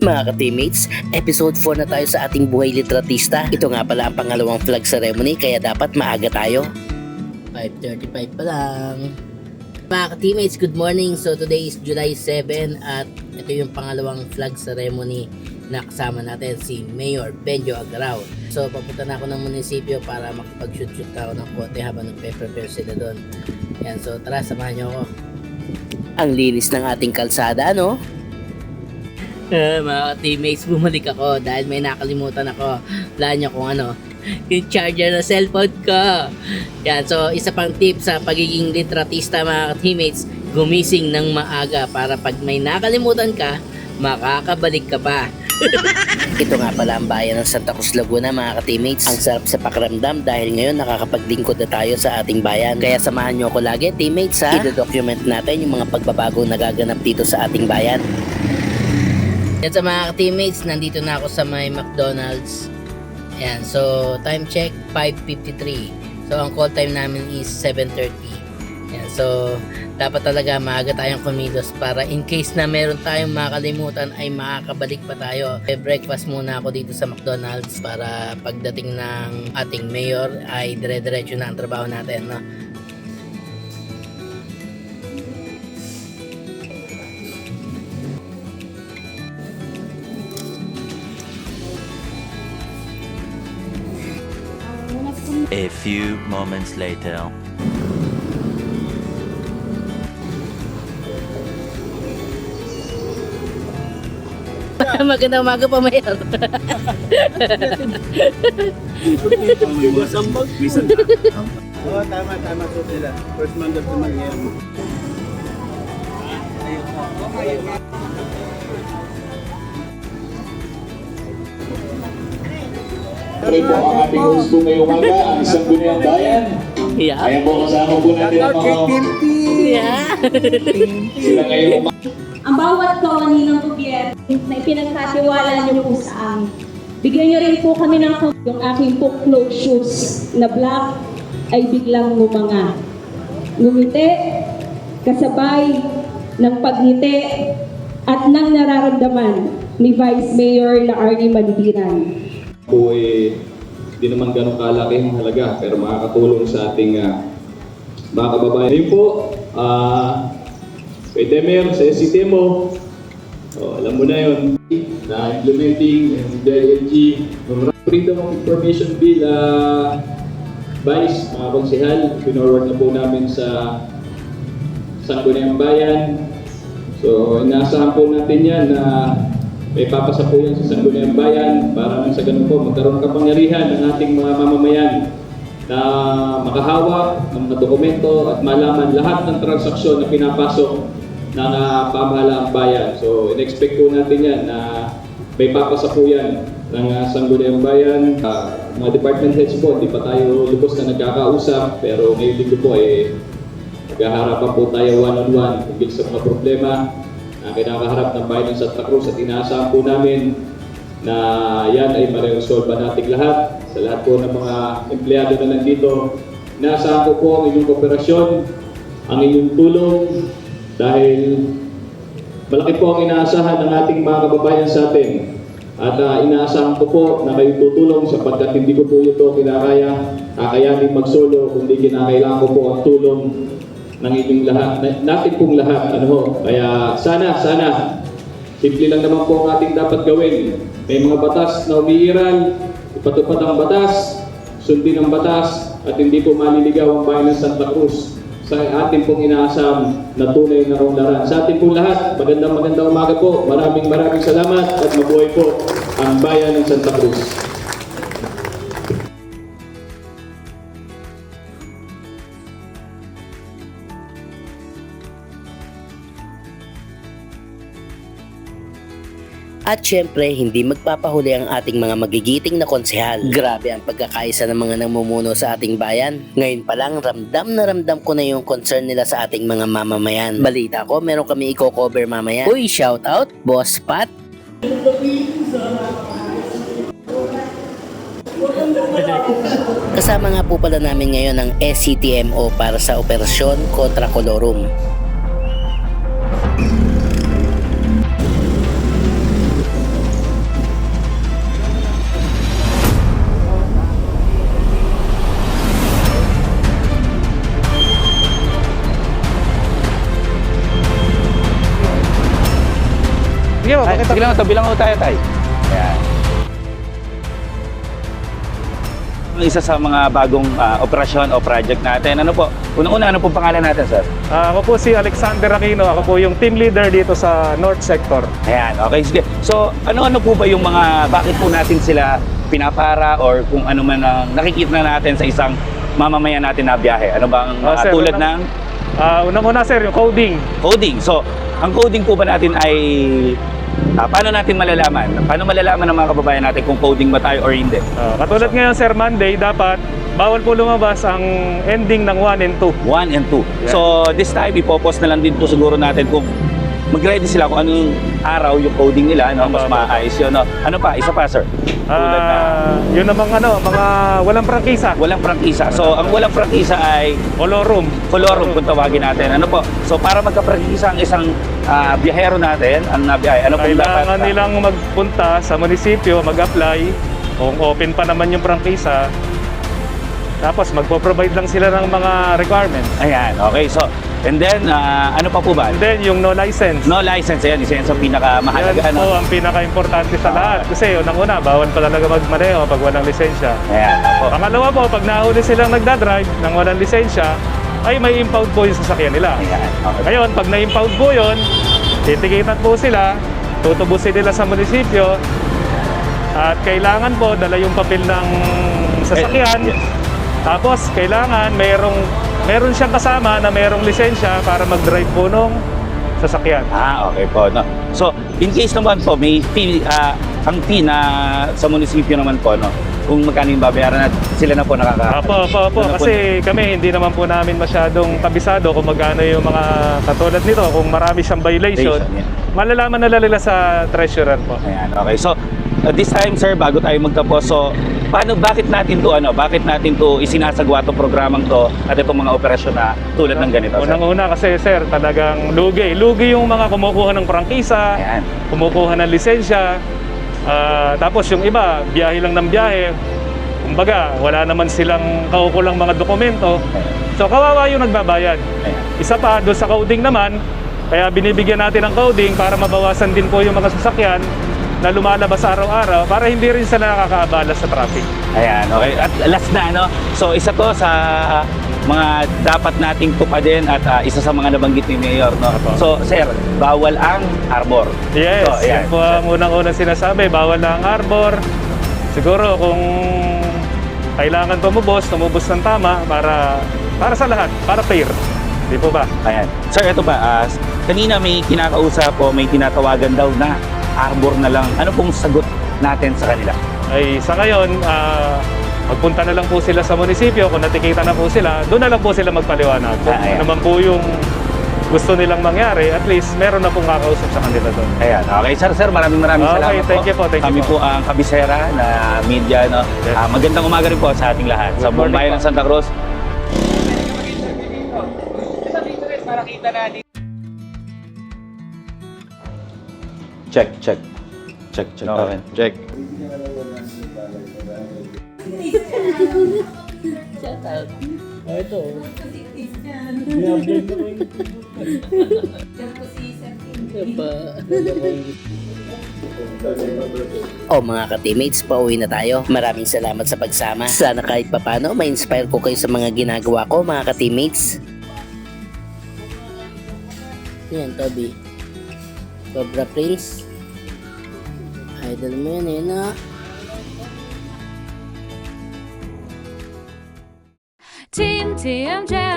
Mga ka-teammates, episode 4 na tayo sa ating buhay litratista. Ito nga pala ang pangalawang flag ceremony kaya dapat maaga tayo. 5.35 pa lang. Mga ka-teammates, good morning. So today is July 7 at ito yung pangalawang flag ceremony na kasama natin si Mayor Benjo Agarao. So papunta na ako ng munisipyo para makapag-shoot-shoot ako ng konti habang nagpe-prepare sila doon. Yan, so tara, samahan niyo ako. Ang linis ng ating kalsada, no? Eh, mga teammates, bumalik ako dahil may nakalimutan ako. Wala niyo kung ano, yung charger ng cellphone ko. Yan, so isa pang tip sa pagiging litratista mga teammates, gumising ng maaga para pag may nakalimutan ka, makakabalik ka pa. Ito nga pala ang bayan ng Santa Cruz Laguna mga ka-teammates. Ang sarap sa pakiramdam dahil ngayon nakakapaglingkod na tayo sa ating bayan. Kaya samahan nyo ako lagi teammates ha. I-document natin yung mga pagbabago nagaganap dito sa ating bayan. Yan sa mga teammates, nandito na ako sa may McDonald's. Ayan, so time check 5.53. So ang call time namin is 7.30. Ayan, so dapat talaga maaga tayong kumilos para in case na meron tayong makalimutan ay makakabalik pa tayo. Eh, breakfast muna ako dito sa McDonald's para pagdating ng ating mayor ay dire-diretso na ang trabaho natin. No? A few moments later. Magandang umaga po, Mayor. Na. Oo, tama, tama po sila. First month of the month ngayon. Pray po ang ating host po ngayong umaga, ang isang bunyang bayan. Yeah. Ayan po kasama po natin ang mga Yeah. sila ngayong umaga. ang bawat kawani ng gobyerno na ipinagkatiwala niyo po sa amin. Bigyan niyo rin po kami ng yung aking po closed shoes na black ay biglang ngumanga. Ngumiti, kasabay ng pagngiti at ng nararamdaman ni Vice Mayor na Arnie Mandiran. Po eh, di naman ganun kalaki ang halaga pero makakatulong sa ating ah, mga kababayan. Yun po, ah, kay Demer, sa SCT mo, oh, alam mo na yun, na implementing DILG, ng Freedom of Information Bill, ah, Vice, mga konsihal, pinorward na po namin sa Sangguniang Bayan. So, inaasahan po natin yan na may papasa po yan sa Sangguniang Bayan para nang sa ganun po magkaroon kapangyarihan ng ating mga mamamayan na makahawak ng mga dokumento at malaman lahat ng transaksyon na pinapasok ng uh, pamahalaang bayan. So, in-expect po natin yan na may papasa po yan ng uh, Sangguniang Bayan. Ah, mga department heads po, hindi pa tayo lubos na nagkakausap pero ngayon linggo po eh, Nagkaharapan po tayo one-on-one tungkol sa mga problema na kinakaharap ng bayan ng Santa Cruz at inaasahan po namin na yan ay mareresolve natin lahat sa lahat po ng mga empleyado na nandito. Inaasahan ko po ang inyong kooperasyon, ang inyong tulong dahil malaki po ang inaasahan ng ating mga kababayan sa atin. At ah, inaasahan ko po na kayo tutulong sapagkat hindi ko po ito kinakaya, kakayanin magsolo, kundi kinakailangan ko po ang tulong ng inyong lahat, na- natin pong lahat. Ano ho? Kaya sana, sana, simple lang naman po ang ating dapat gawin. May mga batas na umiiral, ipatupad ang batas, sundin ang batas, at hindi po maliligaw ang bayan ng Santa Cruz sa ating pong inaasam na tunay na kaunlaran. Sa ating pong lahat, magandang magandang umaga po. Maraming maraming salamat at mabuhay po ang bayan ng Santa Cruz. At syempre, hindi magpapahuli ang ating mga magigiting na konsehal. Grabe ang pagkakaisa ng mga namumuno sa ating bayan. Ngayon pa lang, ramdam na ramdam ko na yung concern nila sa ating mga mamamayan. Balita ko, meron kami i-cover mamaya. Uy, shout out, Boss Pat. Kasama nga po pala namin ngayon ang SCTMO para sa operasyon kontra Colorum. Ay, sige lang, tabi lang ho tayo, tay. Ayan. Isa sa mga bagong ah, operasyon o project natin. Ano po? Unang-una, ano po pangalan natin, sir? Ah, ako po si Alexander Aquino. Ako po yung team leader dito sa North Sector. Ayan, okay, sige. So, ano-ano po ba yung mga, bakit po natin sila pinapara or kung ano man ang nakikita na natin sa isang mamamayan natin na biyahe? Ano bang Ah, ah, sir, tulad unang- ng Ah, unang-una sir, yung coding. coding? So, ang coding po ba natin ay ah, paano natin malalaman? Paano malalaman ng mga kababayan natin kung coding ba tayo or hindi? Ah, katulad ngayon sir, Monday, dapat bawal po lumabas ang ending ng 1 and 2. 1 and 2. Yeah. So, this time, ipopost na lang din po siguro natin kung mag-ready sila kung anong araw yung coding nila, no? mas maayos yun. No? Ano pa? Isa pa, sir? Tulad na Ah, yun namang ano, mga walang prangkisa. walang prangkisa. So, ang walang prangkisa ay Colorum. colorum kung tawagin natin. Ano po? So, para magka-prangkisa ang isang ah, biyahero natin, ang nabiyahe, ano po dapat? Kailangan nilang magpunta sa munisipyo, mag-apply. Kung open pa naman yung prangkisa, tapos magpo-provide lang sila ng mga requirements. Ayan, okay. So, and then, ah, ano pa po ba? And then yung no license. No license, ayan. Isa yan sa pinakamahalaga. Yan po Ano? ang pinaka-importante sa lahat. Kasi unang-una, bawal pa talaga magmaneho pag walang lisensya. Ayan, opo. Pangalawa po, pag nahuli silang nagdadrive ng walang lisensya, ay may impound po yung sasakyan nila. Ayan, okay. Ngayon, pag na-impound po yun, titikitan po sila, tutubusin nila sa munisipyo, at kailangan po dala yung papel ng sasakyan. Eh, yes. Tapos, kailangan mayroong, meron siyang kasama na mayroong lisensya para mag-drive po nung sasakyan. Ah, okay po. No. So, in case naman po, may fee, ah, ang fee na sa munisipyo naman po, no? Kung magkano yung babayaran at sila na po nakaka... Apo, apo, apo. Ano po Kasi kami, hindi naman po namin masyadong kabisado kung magkano yung mga katulad nito. Kung marami siyang violation, Violation, yeah. malalaman na nila sa treasurer po. Ayan, okay. So, at this time, sir, bago tayo magtapos, so, paano, bakit natin to, ano, bakit natin to isinasagwa to programang to at itong mga operasyon na tulad ng ganito, sir? Unang-una kasi, sir, talagang lugi. Lugi yung mga kumukuha ng prangkisa, Ayan. kumukuha ng lisensya. Ah, tapos yung iba, biyahe lang ng biyahe. Kumbaga, wala naman silang kaukulang mga dokumento. So, kawawa yung nagbabayad. Ayan. Isa pa, doon sa coding naman, kaya binibigyan natin ng coding para mabawasan din po yung mga sasakyan na lumalabas araw-araw para hindi rin sila nakakaabala sa traffic. Ayan, okay. At last na, ano, so isa to sa mga dapat nating tupadin at ah, isa sa mga nabanggit ni Mayor, no? Apo. So, sir, bawal ang arbor. Yes, So, yan po ang unang-unang sinasabi. Bawal na ang arbor. Siguro kung kailangan tumubos, tumubos ng tama para para sa lahat, para fair. Di po ba? Ayan. Sir, ito ba, ah, kanina may kinakausap o may tinatawagan daw na arbor na lang. Ano pong sagot natin sa kanila? Ay sa ngayon, ah, magpunta na lang po sila sa munisipyo. Kung natikita na po sila, doon na lang po sila magpaliwanag. Kung Ah, ayan. ano man po yung gusto nilang mangyari, at least meron na pong kakausap sa kanila doon. Ayan, okay. Sir, sir, maraming maraming Okay, salamat thank you po, thank you Kami po. po ang kabisera na media. No? Yes. Ah, magandang umaga rin po sa ating lahat. sa Good buong morning bayan po. ng Santa Cruz. Check, check. Check, check. Okay. Check. O mga ka-teammates, pauwi na tayo. Maraming salamat sa pagsama. Sana kahit papano, ma-inspire ko kayo sa mga ginagawa ko mga ka-teammates. Yan, Toby. Cobra Prince. Idol mo yan, eh, no? Team TMJ